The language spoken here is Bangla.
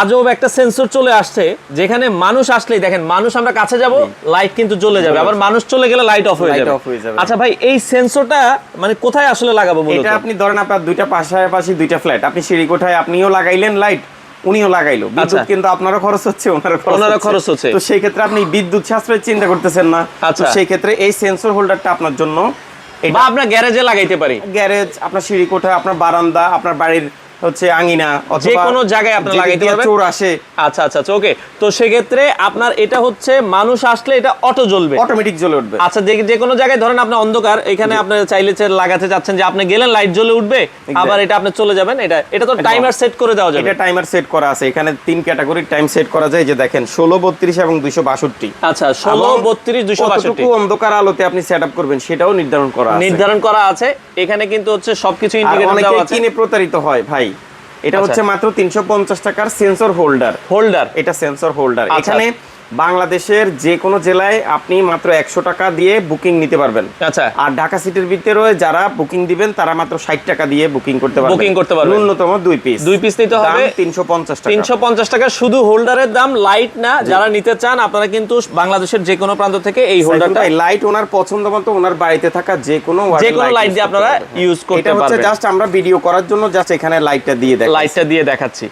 আজব একটা সেন্সর চলে আসছে যেখানে মানুষ আসলেই দেখেন মানুষ আমরা কাছে যাব লাইট কিন্তু জ্বলে যাবে। আবার মানুষ চলে গেলে লাইট অফ হয়ে যাবে। আচ্ছা ভাই এই সেন্সরটা মানে কোথায় আসলে লাগাবো মূলত এটা আপনি ধরেন আপনার দুইটা পাশাপাশি দুইটা ফ্ল্যাট আপনি সিঁড়ি কোঠায় আপনিও লাগাইলেন লাইট উনিও লাগাইলো। বিদ্যুৎ আচ্ছা। কিন্তু আপনারও খরচ হচ্ছে ওনারও খরচ হচ্ছে। তো সেই ক্ষেত্রে আপনি বিদ্যুৎ সাশ্রয় চিন্তা করতেছেন না। আচ্ছা। সেই ক্ষেত্রে এই সেন্সর হোল্ডারটা আপনার জন্য বা আপনার গ্যারেজে লাগাইতে পারি। গ্যারেজ আপনার সিঁড়ি কোঠা আপনার বারান্দা আপনার বাড়ির হচ্ছে আঙিনা যে কোনো জায়গায় আপনি লাগাইতে পারবেন। চোর আসে। আচ্ছা আচ্ছা আচ্ছা ওকে। তো সেক্ষেত্রে আপনার এটা হচ্ছে মানুষ আসলে এটা অটো জ্বলবে। অটোমেটিক জ্বলে উঠবে। আচ্ছা যে যে কোনো জায়গায় ধরেন অন্ধকার এখানে আপনি চাইলে লাগাতে যে আপনি গেলেন লাইট জ্বলে উঠবে আবার এটা আপনি চলে যাবেন এটা এটা তো টাইমার সেট করে দেওয়া যাবে। এটা টাইমার সেট করা আছে। এখানে তিন ক্যাটাগরির টাইম সেট করা যায়। যে দেখেন ষোলো বত্রিশ এবং দুইশো বাষট্টি। আচ্ছা ষোলো বত্রিশ বাষট্টি। অন্ধকার আলোতে আপনি সেট আপ করবেন সেটাও নির্ধারণ করা নির্ধারণ করা আছে। এখানে কিন্তু হচ্ছে সবকিছু ইন্ডিকেটর দেওয়া আছে। কিনে প্রতারিত হয় ভাই। এটা আচ্ছা। হচ্ছে মাত্র তিনশো পঞ্চাশ টাকার সেন্সর হোল্ডার হোল্ডার এটা সেন্সর হোল্ডার আচ্ছা। এখানে বাংলাদেশের যে কোনো জেলায় আপনি মাত্র একশো টাকা দিয়ে বুকিং নিতে পারবেন। আচ্ছা। আর ঢাকা সিটির ভিতরে যারা বুকিং দিবেন তারা মাত্র ষাট টাকা দিয়ে বুকিং করতে পারবেন। Booking করতে পারবেন। ন্যূনতম দুই পিস দুই piece নিতে হবে। তিনশো পঞ্চাশ টাকা। তিনশো পঞ্চাশ টাকা। শুধু হোল্ডারের দাম লাইট না। যারা নিতে চান আপনারা কিন্তু বাংলাদেশের যে কোনো প্রান্ত থেকে এই হোল্ডারটা লাইট ওনার পছন্দ মতো ওনার বাড়িতে থাকা যে কোনো যে কোনো লাইট দিয়ে আপনারা ইউজ করতে এটা হচ্ছে পারবেন। জাস্ট আমরা ভিডিও করার জন্য জাস্ট এখানে লাইটটা দিয়ে দেখ লাইটটা দিয়ে দেখাচ্ছি।